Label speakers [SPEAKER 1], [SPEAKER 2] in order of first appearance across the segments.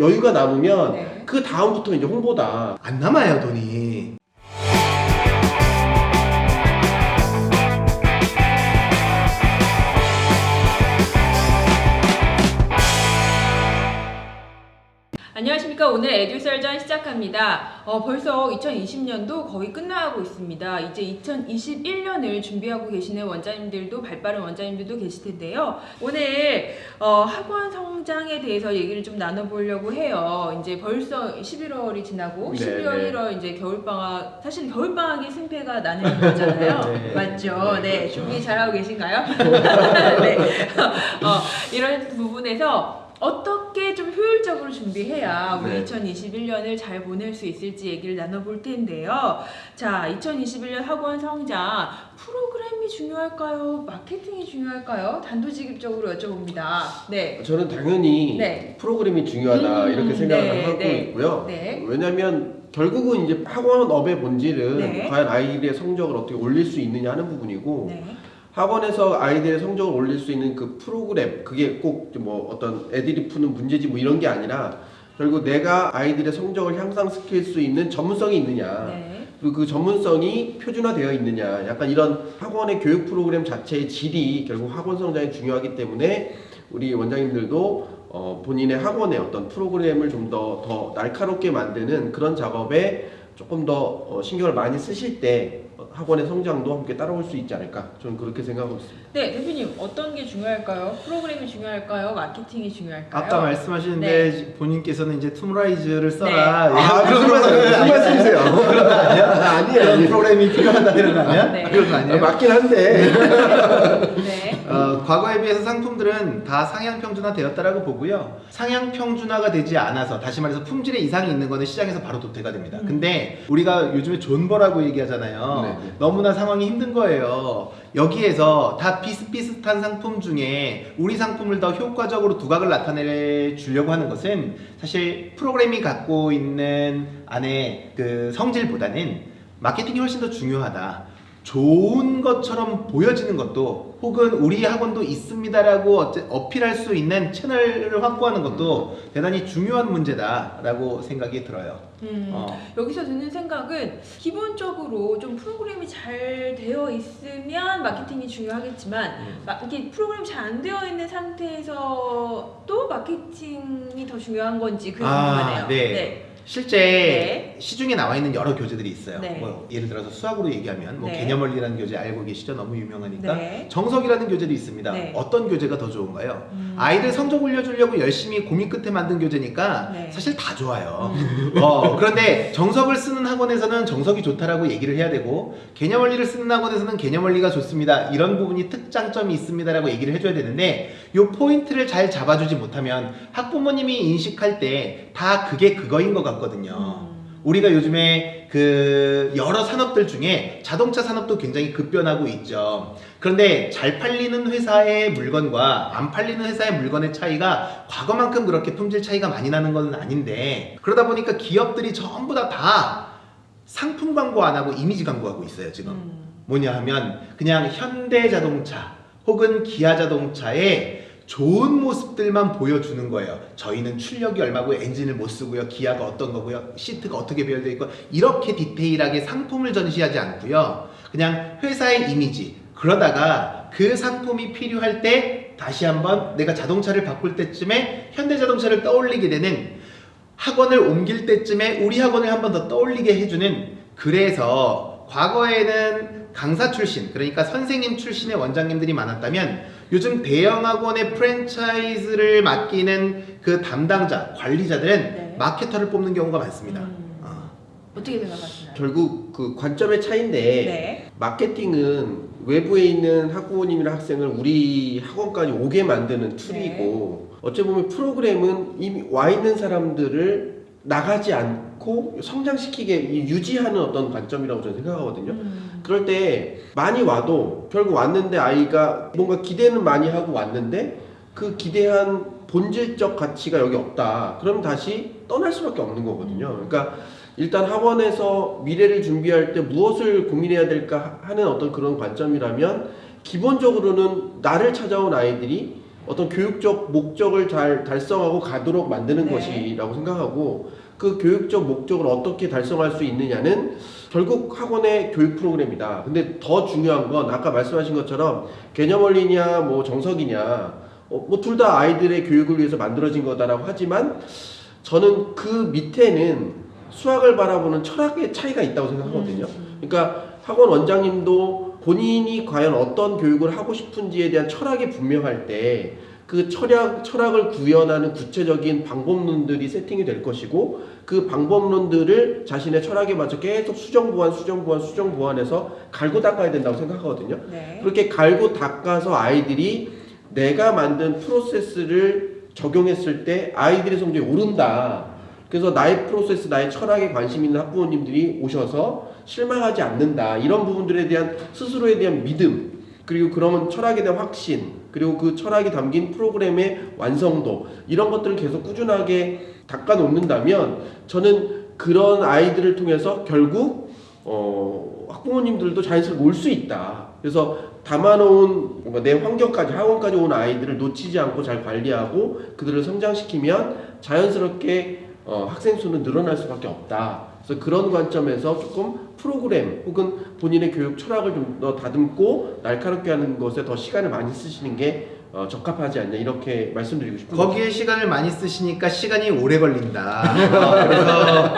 [SPEAKER 1] 여유가 남으면
[SPEAKER 2] 네.
[SPEAKER 1] 그 다음부터 이제 홍보다
[SPEAKER 3] 안 남아요 돈이.
[SPEAKER 2] 안녕하십니까. 오늘 에듀설전 시작합니다. 어, 벌써 2020년도 거의 끝나가고 있습니다. 이제 2021년을 준비하고 계시는 원장님들도 발빠른 원장님들도 계실 텐데요. 오늘 어, 학원 성장에 대해서 얘기를 좀 나눠보려고 해요. 이제 벌써 11월이 지나고
[SPEAKER 1] 네,
[SPEAKER 2] 12월,
[SPEAKER 1] 네.
[SPEAKER 2] 1월 이제 겨울방학 사실 겨울방학이 승패가 나는 거잖아요.
[SPEAKER 3] 네.
[SPEAKER 2] 맞죠? 네,
[SPEAKER 1] 그렇죠.
[SPEAKER 2] 준비 잘하고 계신가요? 네. 어, 이런 부분에서 어떻게 좀 효율적으로 준비해야 우리
[SPEAKER 1] 네.
[SPEAKER 2] 2021년을 잘 보낼 수 있을지 얘기를 나눠볼 텐데요. 자, 2021년 학원 성장 프로그램이 중요할까요? 마케팅이 중요할까요? 단도직입적으로 여쭤봅니다. 네.
[SPEAKER 1] 저는 당연히
[SPEAKER 2] 네.
[SPEAKER 1] 프로그램이 중요하다
[SPEAKER 2] 음,
[SPEAKER 1] 이렇게 생각을
[SPEAKER 2] 네,
[SPEAKER 1] 하고
[SPEAKER 2] 네.
[SPEAKER 1] 있고요.
[SPEAKER 2] 네.
[SPEAKER 1] 왜냐하면 결국은 이제 학원업의 본질은
[SPEAKER 2] 네.
[SPEAKER 1] 과연 아이들의 성적을 어떻게 올릴 수 있느냐 하는 부분이고
[SPEAKER 2] 네.
[SPEAKER 1] 학원에서 아이들의 성적을 올릴 수 있는 그 프로그램 그게 꼭 뭐 어떤 애들이 푸는 문제지 뭐 이런 게 아니라 결국 내가 아이들의 성적을 향상시킬 수 있는 전문성이 있느냐
[SPEAKER 2] 네.
[SPEAKER 1] 그리고 그 전문성이 표준화되어 있느냐 약간 이런 학원의 교육 프로그램 자체의 질이 결국 학원 성장이 중요하기 때문에 우리 원장님들도 어, 본인의 학원의 어떤 프로그램을 좀 더더 날카롭게 만드는 그런 작업에 조금 더 어, 신경을 많이 쓰실 때 어, 학원의 성장도 함께 따라올 수 있지 않을까 저는 그렇게 생각하고 있습니다.
[SPEAKER 2] 네, 대표님 어떤 게 중요할까요? 프로그램이 중요할까요? 마케팅이 중요할까요?
[SPEAKER 3] 아까 말씀하시는데 본인께서는 이제 투모라이즈를 써라.
[SPEAKER 2] 네.
[SPEAKER 3] 예,
[SPEAKER 1] 아,
[SPEAKER 3] 그런
[SPEAKER 1] 무슨
[SPEAKER 3] 거
[SPEAKER 1] 무슨 말씀이세요? 아니에요,
[SPEAKER 3] 그런
[SPEAKER 1] 아니에요.
[SPEAKER 3] 프로그램이 필요하다 이런 거 아니야?
[SPEAKER 2] 네.
[SPEAKER 3] 그런 거
[SPEAKER 1] 아,
[SPEAKER 3] 아니에요?
[SPEAKER 1] 맞긴 한데
[SPEAKER 2] 네.
[SPEAKER 3] 어, 과거에 비해서 상품들은 다 상향 평준화 되었다라고 보고요. 상향 평준화가 되지 않아서 다시 말해서 품질에 이상이 있는 거는 시장에서 바로 도태가 됩니다.
[SPEAKER 2] 음.
[SPEAKER 3] 근데 우리가 요즘에 존버라고 얘기하잖아요.
[SPEAKER 1] 네, 네.
[SPEAKER 3] 너무나 상황이 힘든 거예요. 여기에서 다 비슷비슷한 상품 중에 우리 상품을 더 효과적으로 두각을 나타내 주려고 하는 것은 사실 프로그램이 갖고 있는 안에 그 성질보다는 마케팅이 훨씬 더 중요하다. 좋은 것처럼 보여지는 것도 혹은 우리 학원도 있습니다라고 어필할 수 있는 채널을 확보하는 것도 대단히 중요한 문제다라고 생각이 들어요.
[SPEAKER 2] 음.
[SPEAKER 3] 어.
[SPEAKER 2] 여기서 드는 생각은 기본적으로 좀 프로그램이 잘 되어 있으면 마케팅이 중요하겠지만
[SPEAKER 3] 음.
[SPEAKER 2] 마, 이게 프로그램 잘 안 되어 있는 상태에서 또 마케팅이 더 중요한 건지 그게
[SPEAKER 3] 아,
[SPEAKER 2] 궁금하네요.
[SPEAKER 3] 네. 실제
[SPEAKER 2] 네.
[SPEAKER 3] 시중에 나와 있는 여러 교재들이 있어요.
[SPEAKER 2] 네.
[SPEAKER 3] 뭐 예를 들어서 수학으로 얘기하면 뭐
[SPEAKER 2] 네.
[SPEAKER 3] 개념원리라는 교재 알고 계시죠? 너무 유명하니까.
[SPEAKER 2] 네.
[SPEAKER 3] 정석이라는 교재도 있습니다.
[SPEAKER 2] 네.
[SPEAKER 3] 어떤 교재가 더 좋은가요?
[SPEAKER 2] 음.
[SPEAKER 3] 아이들 성적 올려주려고 열심히 고민 끝에 만든 교재니까
[SPEAKER 2] 네.
[SPEAKER 3] 사실 다 좋아요.
[SPEAKER 2] 음.
[SPEAKER 3] 어, 그런데 정석을 쓰는 학원에서는 정석이 좋다라고 얘기를 해야 되고 개념 원리를 쓰는 학원에서는 개념 원리가 좋습니다. 이런 부분이 특장점이 있습니다라고 얘기를 해줘야 되는데 요 포인트를 잘 잡아주지 못하면 학부모님이 인식할 때 다 그게 그거인 것 같거든요.
[SPEAKER 2] 음.
[SPEAKER 3] 우리가 요즘에 그 여러 산업들 중에 자동차 산업도 굉장히 급변하고 있죠. 그런데 잘 팔리는 회사의 물건과 안 팔리는 회사의 물건의 차이가 과거만큼 그렇게 품질 차이가 많이 나는 건 아닌데 그러다 보니까 기업들이 전부 다 다 상품 광고 안 하고 이미지 광고하고 있어요 지금.
[SPEAKER 2] 음.
[SPEAKER 3] 뭐냐 하면 그냥 현대 자동차 혹은 기아 자동차의 좋은 모습들만 보여주는 거예요. 저희는 출력이 얼마고 엔진을 못 쓰고요. 기아가 어떤 거고요. 시트가 어떻게 배열되어 있고 이렇게 디테일하게 상품을 전시하지 않고요. 그냥 회사의 이미지. 그러다가 그 상품이 필요할 때 다시 한번 내가 자동차를 바꿀 때쯤에 현대 자동차를 떠올리게 되는 학원을 옮길 때쯤에 우리 학원을 한번 더 떠올리게 해주는 그래서 과거에는 강사 출신 그러니까 선생님 출신의 원장님들이 많았다면 요즘 대형 학원의 프랜차이즈를 맡기는 그 담당자 관리자들은
[SPEAKER 2] 네.
[SPEAKER 3] 마케터를 뽑는 경우가 많습니다.
[SPEAKER 2] 음.
[SPEAKER 3] 어.
[SPEAKER 2] 어떻게 생각하시나요?
[SPEAKER 1] 결국 그 관점의 차이인데
[SPEAKER 2] 네.
[SPEAKER 1] 마케팅은 외부에 있는 학부모님이나 학생을 우리 학원까지 오게 만드는 툴이고 어찌 보면 프로그램은 이미 와 있는 사람들을 나가지 않고 성장시키게 이 유지하는 어떤 관점이라고 저는 생각하거든요.
[SPEAKER 2] 음.
[SPEAKER 1] 그럴 때 많이 와도 결국 왔는데 아이가 뭔가 기대는 많이 하고 왔는데 그 기대한 본질적 가치가 여기 없다. 그럼 다시 떠날 수밖에 없는 거거든요. 그러니까 일단 학원에서 미래를 준비할 때 무엇을 고민해야 될까 하는 어떤 그런 관점이라면 기본적으로는 나를 찾아온 아이들이 어떤 교육적 목적을 잘 달성하고 가도록 만드는
[SPEAKER 2] 네.
[SPEAKER 1] 것이라고 생각하고 그 교육적 목적을 어떻게 달성할 수 있느냐는 결국 학원의 교육 프로그램이다. 근데 더 중요한 건 아까 말씀하신 것처럼 개념 원리냐 뭐 정석이냐 어, 뭐둘 다 아이들의 교육을 위해서 만들어진 거다라고 하지만 저는 그 밑에는 수학을 바라보는 철학의 차이가 있다고 생각하거든요.
[SPEAKER 2] 음.
[SPEAKER 1] 그러니까 학원 원장님도 본인이 과연 어떤 교육을 하고 싶은지에 대한 철학이 분명할 때 그 철학, 철학을 구현하는 구체적인 방법론들이 세팅이 될 것이고 그 방법론들을 자신의 철학에 맞춰 계속 수정 보완, 수정 보완, 수정 보완해서 갈고 닦아야 된다고 생각하거든요.
[SPEAKER 2] 네.
[SPEAKER 1] 그렇게 갈고 닦아서 아이들이 내가 만든 프로세스를 적용했을 때 아이들의 성적이 오른다. 그래서 나의 프로세스, 나의 철학에 관심 있는 학부모님들이 오셔서 실망하지 않는다. 이런 부분들에 대한 스스로에 대한 믿음, 그리고 그러면 철학에 대한 확신, 그리고 그 철학이 담긴 프로그램의 완성도, 이런 것들을 계속 꾸준하게 닦아 놓는다면 저는 그런 아이들을 통해서 결국 어, 학부모님들도 자연스럽게 올 수 있다. 그래서 담아놓은 뭔가 내 환경까지 학원까지 온 아이들을 놓치지 않고 잘 관리하고 그들을 성장시키면 자연스럽게 어, 학생 수는 늘어날 수밖에 없다. 그래서 그런 관점에서 조금 프로그램 혹은 본인의 교육 철학을 좀 더 다듬고 날카롭게 하는 것에 더 시간을 많이 쓰시는 게 어, 적합하지 않냐 이렇게 말씀드리고 싶습니다.
[SPEAKER 3] 거기에 시간을 많이 쓰시니까 시간이 오래 걸린다. 어, 그래서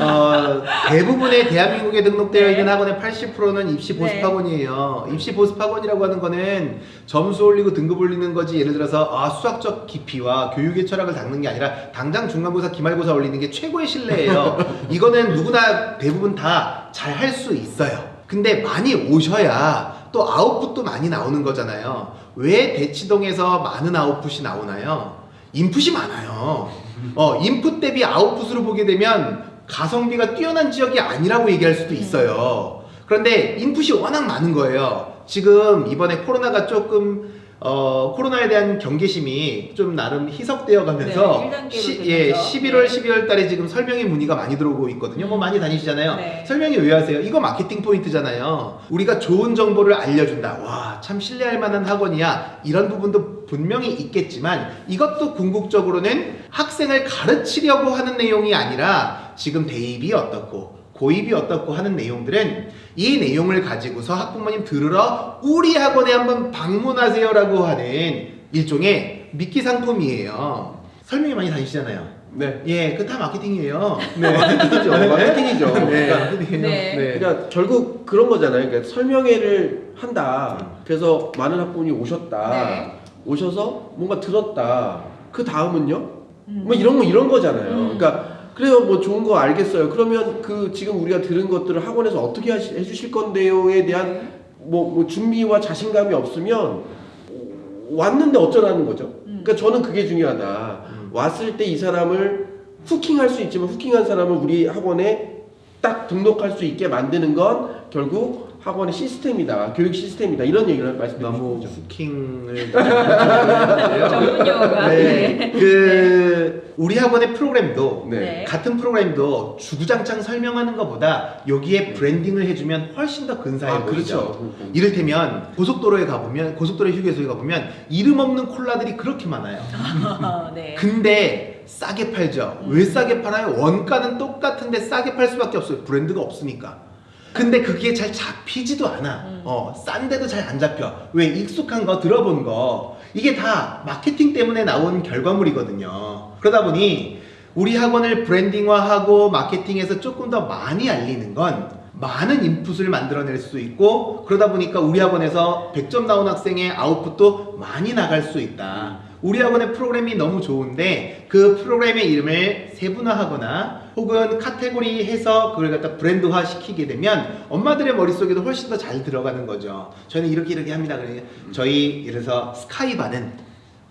[SPEAKER 3] 어, 대부분의 대한민국에 등록되어
[SPEAKER 2] 네.
[SPEAKER 3] 있는 학원의 80%는 입시 보습
[SPEAKER 2] 네.
[SPEAKER 3] 학원이에요. 입시 보습 학원이라고 하는 거는 점수 올리고 등급 올리는 거지. 예를 들어서 아, 수학적 깊이와 교육의 철학을 닦는 게 아니라 당장 중간고사, 기말고사 올리는 게 최고의 신뢰예요. 이거는 누구나 대부분 다 잘 할 수 있어요. 근데 많이 오셔야 또 아웃풋도 많이 나오는 거잖아요. 왜 대치동에서 많은 아웃풋이 나오나요? 인풋이 많아요. 어, 인풋 대비 아웃풋으로 보게 되면 가성비가 뛰어난 지역이 아니라고 얘기할 수도 있어요. 그런데 인풋이 워낙 많은 거예요. 지금 이번에 코로나가 조금 어, 코로나에 대한 경계심이 좀 나름 희석되어 가면서
[SPEAKER 2] 네, 1단계로
[SPEAKER 3] 시,
[SPEAKER 2] 되면서.
[SPEAKER 3] 예, 11월,
[SPEAKER 2] 네.
[SPEAKER 3] 12월 달에 지금 설명의 문의가 많이 들어오고 있거든요. 뭐 많이 다니시잖아요.
[SPEAKER 2] 네.
[SPEAKER 3] 설명이 왜 하세요? 이거 마케팅 포인트잖아요. 우리가 좋은 정보를 알려준다. 와, 참 신뢰할 만한 학원이야. 이런 부분도 분명히 있겠지만 이것도 궁극적으로는 학생을 가르치려고 하는 내용이 아니라 지금 대입이 어떻고 고입이 어떻고 하는 내용들은 이 내용을 가지고서 학부모님 들으러 우리 학원에 한번 방문하세요라고 하는 일종의 미끼 상품이에요. 설명이 많이 다니시잖아요.
[SPEAKER 1] 네.
[SPEAKER 3] 예, 그 다 마케팅이에요.
[SPEAKER 1] 네. 마케팅이죠. 마케팅이죠.
[SPEAKER 3] 네,
[SPEAKER 1] 그러니까
[SPEAKER 3] 마케팅이에요.
[SPEAKER 2] 네.
[SPEAKER 3] 네.
[SPEAKER 1] 그러니까 결국 그런 거잖아요. 그러니까 설명회를 한다. 그래서 많은 학부모님이 오셨다.
[SPEAKER 2] 네.
[SPEAKER 1] 오셔서 뭔가 들었다. 그 다음은요?
[SPEAKER 2] 음.
[SPEAKER 1] 뭐 이런 거 이런 거잖아요.
[SPEAKER 2] 음.
[SPEAKER 1] 그러니까 그래요. 뭐 좋은 거 알겠어요. 그러면 그 지금 우리가 들은 것들을 학원에서 어떻게 하시, 해주실 건데요에 대한 뭐, 뭐 준비와 자신감이 없으면 왔는데 어쩌라는 거죠.
[SPEAKER 2] 음.
[SPEAKER 1] 그러니까 저는 그게 중요하다.
[SPEAKER 3] 음.
[SPEAKER 1] 왔을 때 이 사람을 후킹할 수 있지만 후킹한 사람을 우리 학원에 딱 등록할 수 있게 만드는 건 결국 학원의 시스템이다, 교육 시스템이다 이런 얘기를 말씀드리고
[SPEAKER 3] 너무
[SPEAKER 1] 싶죠.
[SPEAKER 3] 후킹을
[SPEAKER 2] 전문 용어가.
[SPEAKER 3] 네. 그 우리 학원의 프로그램도
[SPEAKER 1] 네.
[SPEAKER 2] 네.
[SPEAKER 3] 같은 프로그램도 주구장창 설명하는 것보다 여기에 브랜딩을 해주면 훨씬 더 근사해
[SPEAKER 1] 아,
[SPEAKER 3] 보이죠.
[SPEAKER 1] 그렇죠.
[SPEAKER 3] 이를테면 고속도로에 가보면 고속도로 휴게소에 가보면 이름 없는 콜라들이 그렇게 많아요.
[SPEAKER 2] 아, 네.
[SPEAKER 3] 근데 싸게 팔죠. 왜 싸게 팔아요? 원가는 똑같은데 싸게 팔 수밖에 없어요. 브랜드가 없으니까. 근데 그게 잘 잡히지도 않아.
[SPEAKER 2] 음.
[SPEAKER 3] 어, 싼데도 잘 안 잡혀. 왜 익숙한 거, 들어본 거. 이게 다 마케팅 때문에 나온 결과물이거든요. 그러다 보니 우리 학원을 브랜딩화하고 마케팅해서 조금 더 많이 알리는 건 많은 인풋을 만들어낼 수 있고 그러다 보니까 우리 학원에서 100점 나온 학생의 아웃풋도 많이 나갈 수 있다. 우리 학원의 프로그램이 너무 좋은데 그 프로그램의 이름을 세분화하거나 혹은 카테고리 해서 그걸 갖다 브랜드화 시키게 되면 엄마들의 머릿속에도 훨씬 더 잘 들어가는 거죠. 저는 이렇게 이렇게 합니다. 그러니까 저희 예를 들어서 스카이 반은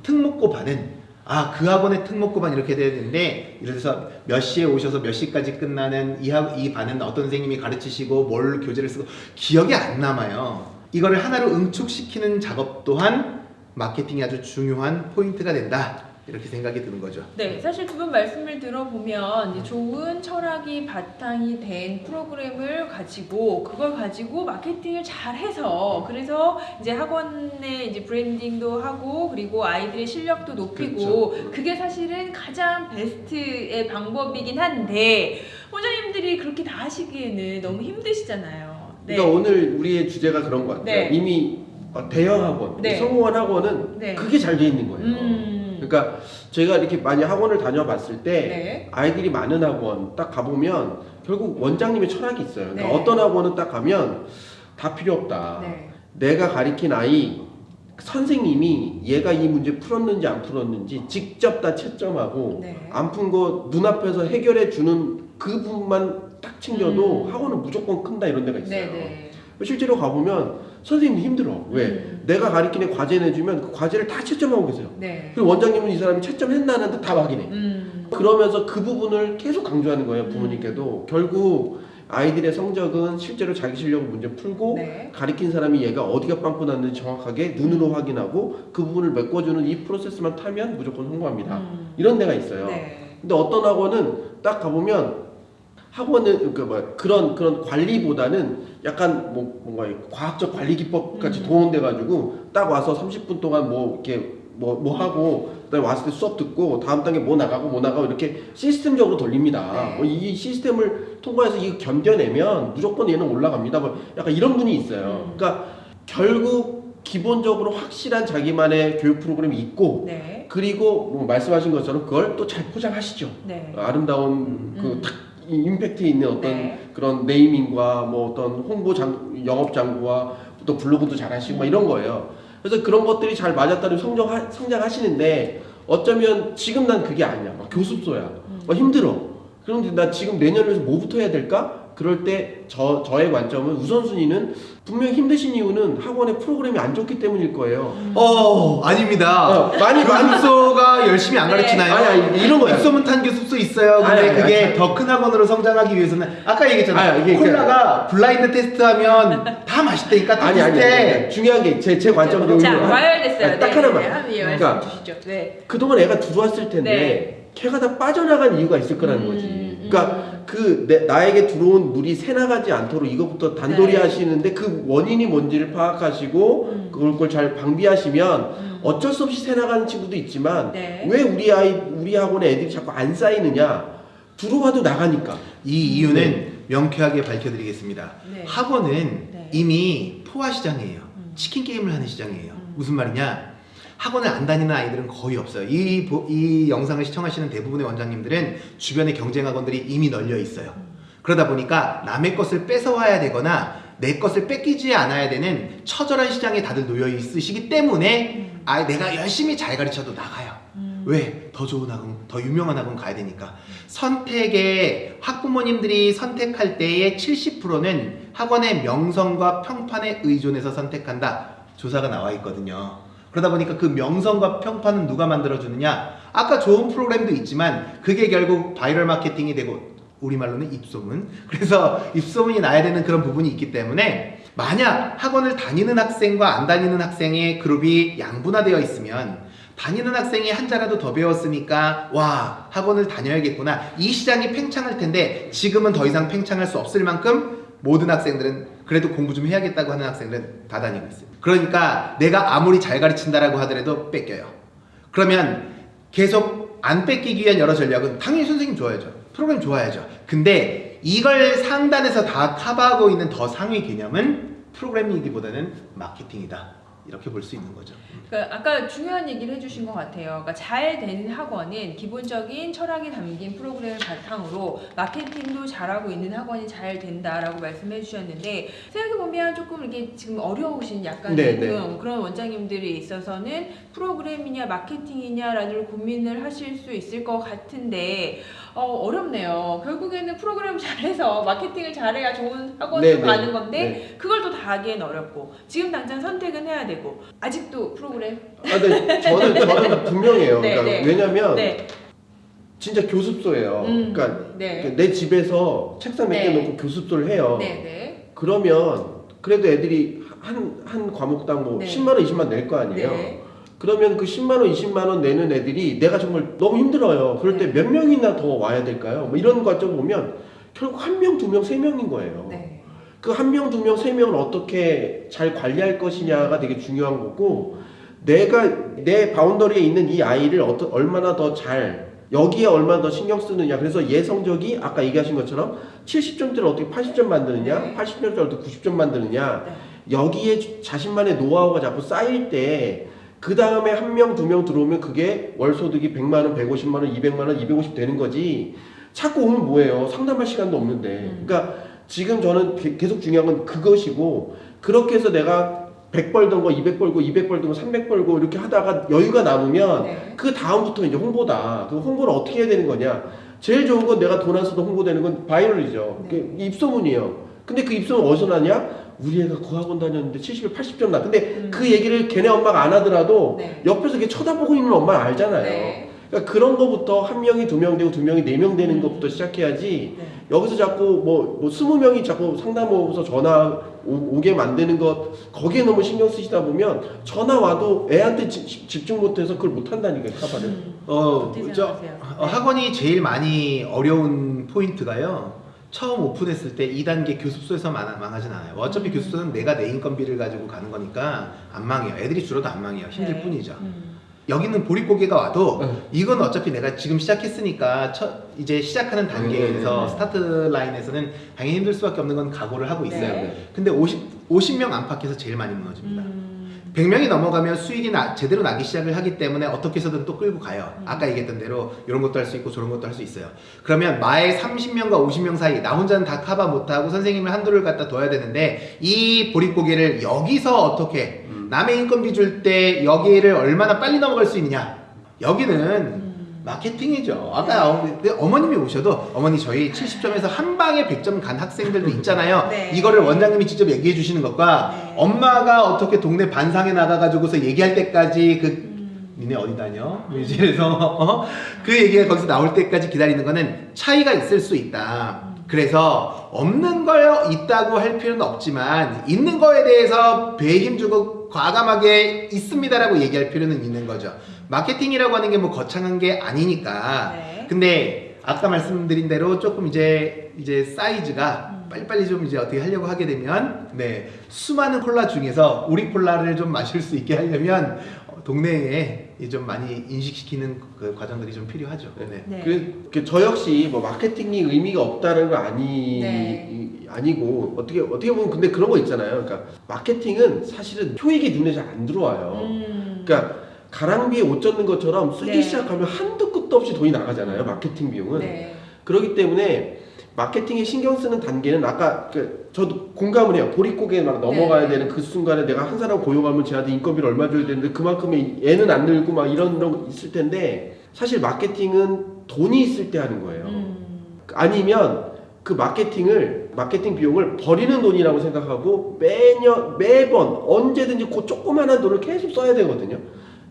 [SPEAKER 3] 특목고 반은 아, 그 학원의 특목고반 이렇게 돼야 되는데, 예를 들어서 몇 시에 오셔서 몇 시까지 끝나는 이, 학, 이 반은 어떤 선생님이 가르치시고 뭘 교재를 쓰고 기억이 안 남아요. 이거를 하나로 응축시키는 작업 또한 마케팅이 아주 중요한 포인트가 된다. 이렇게 생각이 드는 거죠.
[SPEAKER 2] 네, 사실 두 분 말씀을 들어보면 좋은 철학이 바탕이 된 프로그램을 가지고 그걸 가지고 마케팅을 잘 해서 그래서 이제 학원의 이제 브랜딩도 하고 그리고 아이들의 실력도 높이고 그게 사실은 가장 베스트의 방법이긴 한데 원장님들이 그렇게 다 하시기에는 너무 힘드시잖아요. 네.
[SPEAKER 1] 그러니까 오늘 우리의 주제가 그런 것 같아요.
[SPEAKER 2] 네.
[SPEAKER 1] 이미 어, 대형 학원,
[SPEAKER 2] 네.
[SPEAKER 1] 성공한 학원은
[SPEAKER 2] 네.
[SPEAKER 1] 그게 잘 돼 있는 거예요.
[SPEAKER 2] 음.
[SPEAKER 1] 그러니까 제가 이렇게 많이 학원을 다녀봤을 때
[SPEAKER 2] 네.
[SPEAKER 1] 아이들이 많은 학원 딱 가보면 결국 원장님의 철학이 있어요. 그러니까
[SPEAKER 2] 네.
[SPEAKER 1] 어떤 학원은 딱 가면 다 필요 없다.
[SPEAKER 2] 네.
[SPEAKER 1] 내가 가리킨 아이 선생님이 얘가 이 문제 풀었는지 안 풀었는지 직접 다 채점하고
[SPEAKER 2] 네.
[SPEAKER 1] 안 푼 거 눈앞에서 해결해 주는 그 부분만 딱 챙겨도
[SPEAKER 2] 음.
[SPEAKER 1] 학원은 무조건 큰다 이런 데가 있어요.
[SPEAKER 2] 네, 네.
[SPEAKER 1] 실제로 가보면 선생님이 힘들어. 왜?
[SPEAKER 2] 음.
[SPEAKER 1] 내가 가리킨 애 과제 내주면 그 과제를 다 채점하고 계세요.
[SPEAKER 2] 네.
[SPEAKER 1] 그리고 원장님은 이 사람이 채점했나 안 했나 다 확인해.
[SPEAKER 2] 음.
[SPEAKER 1] 그러면서 그 부분을 계속 강조하는 거예요 부모님께도 결국 아이들의 성적은 실제로 자기 실력으로 문제 풀고
[SPEAKER 2] 네.
[SPEAKER 1] 가리킨 사람이 얘가 어디가 빵꾸 났는지 정확하게 눈으로 확인하고 그 부분을 메꿔주는 이 프로세스만 타면 무조건 성공합니다
[SPEAKER 2] 음.
[SPEAKER 1] 이런 데가 있어요
[SPEAKER 2] 네.
[SPEAKER 1] 근데 어떤 학원은 딱 가보면 학원은 그뭐 그런 그런 관리보다는 약간 뭐 뭔가 과학적 관리 기법 같이
[SPEAKER 2] 음.
[SPEAKER 1] 동원돼 가지고 딱 와서 30분 동안 뭐 이렇게 뭐 뭐 하고 그다음에 왔을 때 수업 듣고 다음 단계 뭐 나가고 뭐 나가고 이렇게 시스템적으로 돌립니다.
[SPEAKER 2] 네.
[SPEAKER 1] 뭐이 시스템을 통과해서 이거 견뎌내면 무조건 얘는 올라갑니다. 뭐 약간 이런 분이 있어요.
[SPEAKER 2] 음.
[SPEAKER 1] 그러니까 결국 기본적으로 확실한 자기만의 교육 프로그램이 있고
[SPEAKER 2] 네.
[SPEAKER 1] 그리고 뭐 말씀하신 것처럼 그걸 또 잘 포장하시죠.
[SPEAKER 2] 네.
[SPEAKER 1] 아름다운
[SPEAKER 2] 음.
[SPEAKER 1] 그탁 임팩트 있는 어떤
[SPEAKER 2] 네.
[SPEAKER 1] 그런 네이밍과 뭐 어떤 홍보 장 영업 장구와 또 블로그도 잘 하시고 막 이런 거예요. 그래서 그런 것들이 잘 맞았다면 성장 성장하시는데 어쩌면 지금 난 그게 아니야. 막 교습소야.
[SPEAKER 2] 음.
[SPEAKER 1] 막 힘들어. 그런데 나 지금 내년을 위해서 뭐부터 해야 될까? 그럴 때 저 저의 관점은 우선순위는 분명 히 힘드신 이유는 학원의 프로그램이 안 좋기 때문일 거예요.
[SPEAKER 3] 어 아닙니다.
[SPEAKER 1] 어, 많이 많이
[SPEAKER 3] 교습소가 열심히 안
[SPEAKER 2] 네.
[SPEAKER 3] 가르치나요?
[SPEAKER 1] 아니, 아니, 이런 거야.
[SPEAKER 3] 입소문 탄 교습소 있어요. 근데
[SPEAKER 1] 아니, 아니,
[SPEAKER 3] 그게
[SPEAKER 1] 아니.
[SPEAKER 3] 더 큰 학원으로 성장하기 위해서는 아까 얘기했잖아요.
[SPEAKER 1] 아니, 이게
[SPEAKER 3] 콜라가 블라인드 테스트하면 다 맛있다니까 다
[SPEAKER 1] 아니 아니,
[SPEAKER 3] 비슷해.
[SPEAKER 1] 아니, 아니 중요한 게 제 제 관점으로
[SPEAKER 2] 자,
[SPEAKER 1] 한-
[SPEAKER 2] 와열됐어요.
[SPEAKER 1] 아니, 딱
[SPEAKER 2] 네,
[SPEAKER 1] 하나만.
[SPEAKER 2] 네, 한 예, 말씀
[SPEAKER 1] 그러니까
[SPEAKER 2] 주시죠. 네.
[SPEAKER 1] 그동안 애가 들어왔을 텐데
[SPEAKER 2] 네.
[SPEAKER 1] 걔가 다 빠져나간 이유가 있을 거라는
[SPEAKER 2] 음,
[SPEAKER 1] 거지.
[SPEAKER 2] 음.
[SPEAKER 1] 그러니까 그 내, 나에게 들어온 물이 새나가지 않도록 이것부터 단돌이
[SPEAKER 2] 네.
[SPEAKER 1] 하시는데 그 원인이 뭔지를 파악하시고
[SPEAKER 2] 음.
[SPEAKER 1] 그걸 걸잘 방비하시면
[SPEAKER 2] 음.
[SPEAKER 1] 어쩔 수 없이 새나가는 친구도 있지만
[SPEAKER 2] 네.
[SPEAKER 1] 왜 우리 아이 우리 학원에 애들이 자꾸 안 쌓이느냐? 들어와도 나가니까.
[SPEAKER 3] 이 이유는 명쾌하게 밝혀드리겠습니다.
[SPEAKER 2] 네.
[SPEAKER 3] 학원은
[SPEAKER 2] 네.
[SPEAKER 3] 이미 포화 시장이에요.
[SPEAKER 2] 음.
[SPEAKER 3] 치킨 게임을 하는 시장이에요.
[SPEAKER 2] 음.
[SPEAKER 3] 무슨 말이냐? 학원을 안 다니는 아이들은 거의 없어요. 이, 보- 이 영상을 시청하시는 대부분의 원장님들은 주변에 경쟁 학원들이 이미 널려 있어요.
[SPEAKER 2] 음.
[SPEAKER 3] 그러다 보니까 남의 것을 뺏어와야 되거나 내 것을 뺏기지 않아야 되는 처절한 시장에 다들 놓여 있으시기 때문에
[SPEAKER 2] 음.
[SPEAKER 3] 아 내가 열심히 잘 가르쳐도 나가요.
[SPEAKER 2] 음.
[SPEAKER 3] 왜? 더 좋은 학원, 더 유명한 학원 가야 되니까. 선택에 학부모님들이 선택할 때의 70%는 학원의 명성과 평판에 의존해서 선택한다. 조사가 나와 있거든요. 그러다 보니까 그 명성과 평판은 누가 만들어주느냐? 아까 좋은 프로그램도 있지만 그게 결국 바이럴 마케팅이 되고 우리말로는 입소문. 그래서 입소문이 나야 되는 그런 부분이 있기 때문에 만약 학원을 다니는 학생과 안 다니는 학생의 그룹이 양분화되어 있으면 다니는 학생이 한 자라도 더 배웠으니까 와 학원을 다녀야겠구나 이 시장이 팽창할 텐데 지금은 더 이상 팽창할 수 없을 만큼 모든 학생들은 그래도 공부 좀 해야겠다고 하는 학생들은 다 다니고 있어요. 그러니까 내가 아무리 잘 가르친다라고 하더라도 뺏겨요. 그러면 계속 안 뺏기기 위한 여러 전략은 당연히 선생님 좋아야죠. 프로그램 좋아야죠. 근데 이걸 상단에서 다 커버하고 있는 더 상위 개념은 프로그래밍이기보다는 마케팅이다 이렇게 볼 수 있는 거죠
[SPEAKER 2] 그러니까 아까 중요한 얘기를 해주신 것 같아요. 그러니까 잘 되는 학원은 기본적인 철학이 담긴 프로그램을 바탕으로 마케팅도 잘하고 있는 학원이 잘 된다라고 말씀해 주셨는데 생각해 보면 조금 이게 지금 어려우신 약간
[SPEAKER 1] 네, 네.
[SPEAKER 2] 그런, 그런 원장님들이 있어서는 프로그램이냐 마케팅이냐라는 고민을 하실 수 있을 것 같은데 어, 어렵네요. 결국에는 프로그램 잘해서 마케팅을 잘해야 좋은 학원으로
[SPEAKER 1] 네, 네.
[SPEAKER 2] 가는 건데
[SPEAKER 1] 네.
[SPEAKER 2] 그걸 또 다 하기엔 어렵고 지금 당장 선택은 해야 되고 아직도 프로그램
[SPEAKER 1] 아, 근데 저는 저는 분명해요.
[SPEAKER 2] 네,
[SPEAKER 1] 그러니까
[SPEAKER 2] 네.
[SPEAKER 1] 왜냐면
[SPEAKER 2] 네.
[SPEAKER 1] 진짜 교습소예요.
[SPEAKER 2] 음,
[SPEAKER 1] 그러니까
[SPEAKER 2] 네.
[SPEAKER 1] 내 집에서 책상 몇 개
[SPEAKER 2] 네.
[SPEAKER 1] 놓고 교습소를 해요.
[SPEAKER 2] 네, 네.
[SPEAKER 1] 그러면 그래도 애들이 한, 한 과목당 뭐
[SPEAKER 2] 네.
[SPEAKER 1] 10만 원, 20만 낼거 아니에요.
[SPEAKER 2] 네.
[SPEAKER 1] 그러면 그 10만 원, 20만 원 내는 애들이 내가 정말 너무 힘들어요. 그럴 때 몇 명이나 더 와야 될까요? 뭐 이런 관점 보면 결국 한 명, 두 명, 세 명인 거예요.
[SPEAKER 2] 네.
[SPEAKER 1] 그 한 명, 두 명, 세 명을 어떻게 잘 관리할 것이냐가 되게 중요한 거고 내가 내 바운더리에 있는 이 아이를 어떠, 얼마나 더 잘 여기에 얼마나 더 신경 쓰느냐 그래서 얘 성적이 아까 얘기하신 것처럼 70점대를 어떻게 80점 만드느냐
[SPEAKER 2] 네.
[SPEAKER 1] 80점대를 어떻게 90점 만드느냐
[SPEAKER 2] 네.
[SPEAKER 1] 여기에 자신만의 노하우가 자꾸 쌓일 때 그 다음에 한 명, 두 명 들어오면 그게 월 소득이 100만 원, 150만 원, 200만 원, 250 되는 거지. 자꾸 오면 뭐예요? 상담할 시간도 없는데.
[SPEAKER 2] 음.
[SPEAKER 1] 그러니까 지금 저는 게- 계속 중요한 건 그것이고 그렇게 해서 내가 100 벌던 거 200 벌고 200 벌던 거 300 벌고 이렇게 하다가 여유가 남으면
[SPEAKER 2] 네.
[SPEAKER 1] 그 다음부터 이제 홍보다. 그 홍보를 어떻게 해야 되는 거냐? 제일 좋은 건 내가 돈 안 써도 홍보되는 건 바이럴이죠.
[SPEAKER 2] 네.
[SPEAKER 1] 그 입소문이에요. 근데 그 입소문 어디서 나냐? 우리 애가 그 학원 다녔는데 70에 80점 나. 근데
[SPEAKER 2] 음.
[SPEAKER 1] 그 얘기를 걔네 엄마가 안 하더라도
[SPEAKER 2] 네.
[SPEAKER 1] 옆에서 이렇게 쳐다보고 있는 엄마는 알잖아요.
[SPEAKER 2] 네.
[SPEAKER 1] 그러니까 그런 거부터 한 명이 두 명 되고 두 명이 네 명 되는
[SPEAKER 2] 음.
[SPEAKER 1] 것부터 시작해야지
[SPEAKER 2] 네.
[SPEAKER 1] 여기서 자꾸 뭐, 뭐 스무 명이 자꾸 상담 오서 전화 오, 오게 만드는 것 거기에 너무 신경 쓰시다 보면 전화 와도 애한테 집, 집중 못해서 그걸 못한다니까요 카바를
[SPEAKER 2] 음.
[SPEAKER 3] 어, 저? 어,
[SPEAKER 2] 네.
[SPEAKER 3] 학원이 제일 많이 어려운 포인트가요. 처음 오픈했을 때 2단계 교습소에서 망, 망하진 않아요. 어차피
[SPEAKER 2] 음.
[SPEAKER 3] 교습소는 내가 내 인건비를 가지고 가는 거니까 안 망해요. 애들이 줄어도 안 망해요. 힘들
[SPEAKER 2] 네.
[SPEAKER 3] 뿐이죠.
[SPEAKER 2] 음.
[SPEAKER 3] 여기는 보릿고개가 와도
[SPEAKER 1] 네.
[SPEAKER 3] 이건 어차피 내가 지금 시작했으니까 첫 이제 시작하는 단계에서
[SPEAKER 2] 음.
[SPEAKER 3] 스타트 라인에서는 당연히 힘들 수밖에 없는 건 각오를 하고 있어요.
[SPEAKER 2] 네.
[SPEAKER 3] 근데 50 50명 안팎에서 제일 많이 무너집니다.
[SPEAKER 2] 음.
[SPEAKER 3] 100명이 넘어가면 수익이 나- 제대로 나기 시작을 하기 때문에 어떻게 해서든 또 끌고 가요.
[SPEAKER 2] 음.
[SPEAKER 3] 아까 얘기했던 대로 이런 것도 할 수 있고 저런 것도 할 수 있어요. 그러면 마의 30명과 50명 사이 나 혼자는 다 커버 못하고 선생님을 한도를 갖다 둬야 되는데 이 보릿고개를 여기서 어떻게
[SPEAKER 1] 음.
[SPEAKER 3] 남의 인건비 줄 때 여기를 얼마나 빨리 넘어갈 수 있느냐 여기는
[SPEAKER 2] 음.
[SPEAKER 3] 마케팅이죠. 아까 어, 근데 어머님이 오셔도 어머니 저희 70점에서 한 방에 100점 간 학생들도 있잖아요.
[SPEAKER 2] 네.
[SPEAKER 3] 이거를 원장님이 직접 얘기해 주시는 것과
[SPEAKER 2] 네.
[SPEAKER 3] 엄마가 어떻게 동네 반상에 나가가지고서 얘기할 때까지 그
[SPEAKER 2] 음.
[SPEAKER 3] 니네 어디 다녀? 이제서 어? 그 얘기가 거기서 나올 때까지 기다리는 거는 차이가 있을 수 있다.
[SPEAKER 2] 음.
[SPEAKER 3] 그래서 없는 걸 있다고 할 필요는 없지만 있는 거에 대해서 배에 힘주고 과감하게 있습니다라고 얘기할 필요는 있는 거죠. 마케팅이라고 하는 게 뭐 거창한 게 아니니까.
[SPEAKER 2] 네.
[SPEAKER 3] 근데 아까 말씀드린 대로 조금 이제 이제 사이즈가
[SPEAKER 2] 음.
[SPEAKER 3] 빨리빨리 좀 이제 어떻게 하려고 하게 되면 네 수많은 콜라 중에서 우리 콜라를 좀 마실 수 있게 하려면 어, 동네에 이좀 많이 인식시키는 그 과정들이 좀 필요하죠. 네.
[SPEAKER 2] 네.
[SPEAKER 1] 그, 그 저 역시 뭐 마케팅이 의미가 없다는 건 아니
[SPEAKER 2] 네.
[SPEAKER 1] 이- 아니고 어떻게 어떻게 보면 근데 그런 거 있잖아요. 그러니까 마케팅은 사실은 효익이 눈에 잘 안 들어와요.
[SPEAKER 2] 음.
[SPEAKER 1] 그러니까 가랑비에 옷 젖는 것처럼 쓰기
[SPEAKER 2] 네.
[SPEAKER 1] 시작하면 한도 끝도 없이 돈이 나가잖아요. 마케팅 비용은.
[SPEAKER 2] 네.
[SPEAKER 1] 그렇기 때문에 마케팅에 신경 쓰는 단계는 아까 그 저도 공감을 해요. 보릿고개에 막 넘어가야
[SPEAKER 2] 네.
[SPEAKER 1] 되는 그 순간에 내가 한 사람 고용하면 쟤한테 인건비를 얼마 줘야 되는데 그만큼의 얘는 안 늘고 막 이런 거 있을 텐데 사실 마케팅은 돈이 있을 때 하는 거예요.
[SPEAKER 2] 음.
[SPEAKER 1] 아니면 그 마케팅을 마케팅 비용을 버리는 돈이라고 생각하고 매년 매번 언제든지 그 조그마한 돈을 계속 써야 되거든요.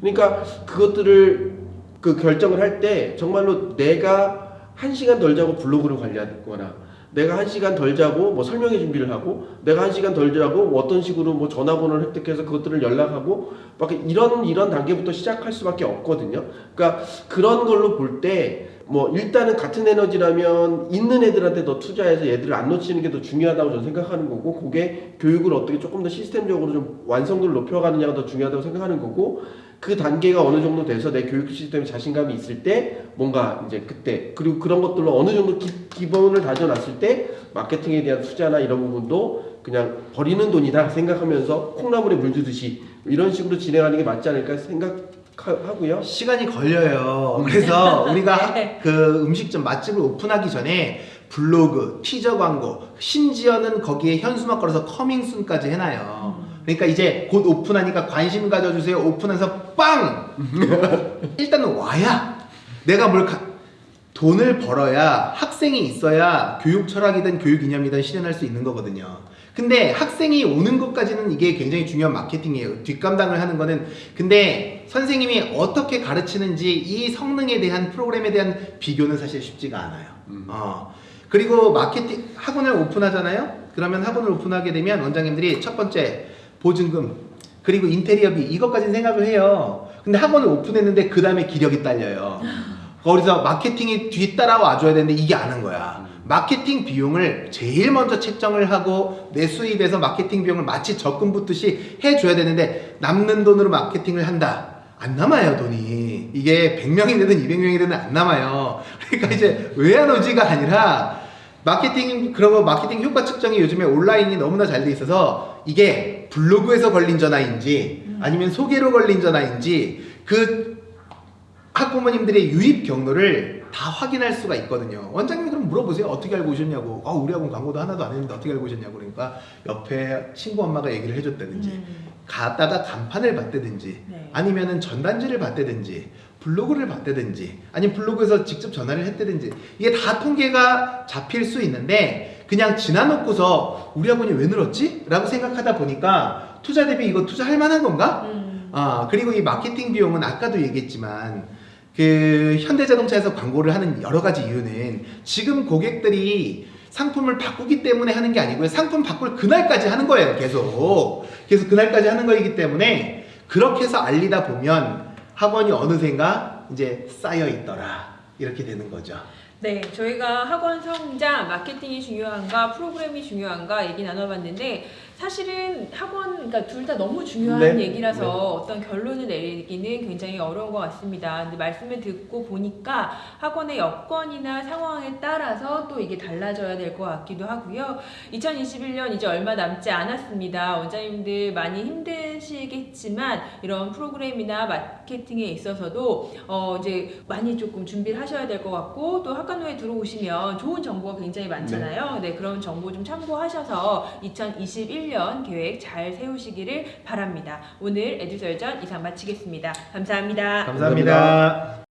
[SPEAKER 1] 그러니까 그것들을 그 결정을 할 때 정말로 내가 한 시간 덜 자고 블로그를 관리하거나 내가 한 시간 덜 자고 뭐 설명회 준비를 하고 내가 한 시간 덜 자고 뭐 어떤 식으로 뭐 전화번호를 획득해서 그것들을 연락하고 막 이런 이런 단계부터 시작할 수밖에 없거든요. 그러니까 그런 걸로 볼때 뭐 일단은 같은 에너지라면 있는 애들한테 더 투자해서 얘들을 안 놓치는 게 더 중요하다고 저는 생각하는 거고 그게 교육을 어떻게 조금 더 시스템적으로 좀 완성도를 높여가느냐가 더 중요하다고 생각하는 거고 그 단계가 어느 정도 돼서 내 교육 시스템에 자신감이 있을 때 뭔가 이제 그때 그리고 그런 것들로 어느 정도 기, 기본을 다져놨을 때 마케팅에 대한 투자나 이런 부분도 그냥 버리는 돈이다 생각하면서 콩나물에 물 주듯이 이런 식으로 진행하는 게 맞지 않을까 생각 하고요.
[SPEAKER 3] 시간이 걸려요. 그래서 우리가
[SPEAKER 2] 네.
[SPEAKER 3] 그 음식점 맛집을 오픈하기 전에 블로그, 티저 광고, 심지어는 거기에 현수막 걸어서 커밍순까지 해놔요. 그러니까 이제 곧 오픈하니까 관심 가져주세요. 오픈해서 빵! 일단은 와야 내가 뭘 가- 돈을 벌어야 학생이 있어야 교육 철학이든 교육 이념이든 실현할 수 있는 거거든요. 근데 학생이 오는 것까지는 이게 굉장히 중요한 마케팅이에요. 뒷감당을 하는 거는 근데 선생님이 어떻게 가르치는지 이 성능에 대한 프로그램에 대한 비교는 사실 쉽지가 않아요.
[SPEAKER 1] 음.
[SPEAKER 3] 어. 그리고 마케팅 학원을 오픈하잖아요. 그러면 학원을 오픈하게 되면 원장님들이 첫 번째 보증금 그리고 인테리어비 이것까지는 생각을 해요. 근데 학원을 오픈했는데 그 다음에 기력이 딸려요. 거기서 마케팅이 뒤따라와 줘야 되는데 이게 안한 거야. 마케팅 비용을 제일 먼저 책정을 하고 내 수입에서 마케팅 비용을 마치 적금 붙듯이 해줘야 되는데 남는 돈으로 마케팅을 한다. 안 남아요 돈이 이게 100명이 되든 200명이 되든 안 남아요 그러니까 이제 왜 안 오지가 아니라 마케팅 거 마케팅 효과 측정이 요즘에 온라인이 너무나 잘 돼 있어서 이게 블로그에서 걸린 전화인지 아니면 소개로 걸린 전화인지 그 학부모님들의 유입 경로를 다 확인할 수가 있거든요. 원장님 그럼 물어보세요. 어떻게 알고 오셨냐고. 아 우리 학원 광고도 하나도 안 했는데 어떻게 알고 오셨냐고 그러니까 옆에 친구 엄마가 얘기를 해줬다든지
[SPEAKER 2] 음.
[SPEAKER 3] 갔다가 간판을 봤다든지
[SPEAKER 2] 네.
[SPEAKER 3] 아니면은 전단지를 봤다든지 블로그를 봤다든지 아니면 블로그에서 직접 전화를 했다든지 이게 다 통계가 잡힐 수 있는데 그냥 지나놓고서 우리 학원이 왜 늘었지? 라고 생각하다 보니까 투자 대비 이거 투자할 만한 건가?
[SPEAKER 2] 음.
[SPEAKER 3] 아 그리고 이 마케팅 비용은 아까도 얘기했지만 그 현대자동차에서 광고를 하는 여러 가지 이유는 지금 고객들이 상품을 바꾸기 때문에 하는 게 아니고요. 상품 바꿀 그날까지 하는 거예요 계속. 그래서 그날까지 하는 거이기 때문에 그렇게 해서 알리다 보면 학원이 어느샌가 이제 쌓여 있더라. 이렇게 되는 거죠.
[SPEAKER 2] 네, 저희가 학원 성장, 마케팅이 중요한가, 프로그램이 중요한가 얘기 나눠봤는데 사실은 학원, 그러니까 둘 다 너무 중요한
[SPEAKER 1] 네.
[SPEAKER 2] 얘기라서
[SPEAKER 1] 네.
[SPEAKER 2] 어떤 결론을 내리기는 굉장히 어려운 것 같습니다. 근데 말씀을 듣고 보니까 학원의 여건이나 상황에 따라서 또 이게 달라져야 될 것 같기도 하고요. 2021년 이제 얼마 남지 않았습니다. 원장님들 많이 힘드시겠지만 이런 프로그램이나 마케팅에 있어서도 어 이제 많이 조금 준비를 하셔야 될 것 같고 또 학관호에 들어오시면 좋은 정보가 굉장히 많잖아요. 네, 그런 정보 좀 참고하셔서 2021년 계획 잘 세우시기를 바랍니다. 오늘 에듀설전 이상 마치겠습니다 감사합니다.
[SPEAKER 3] 감사합니다.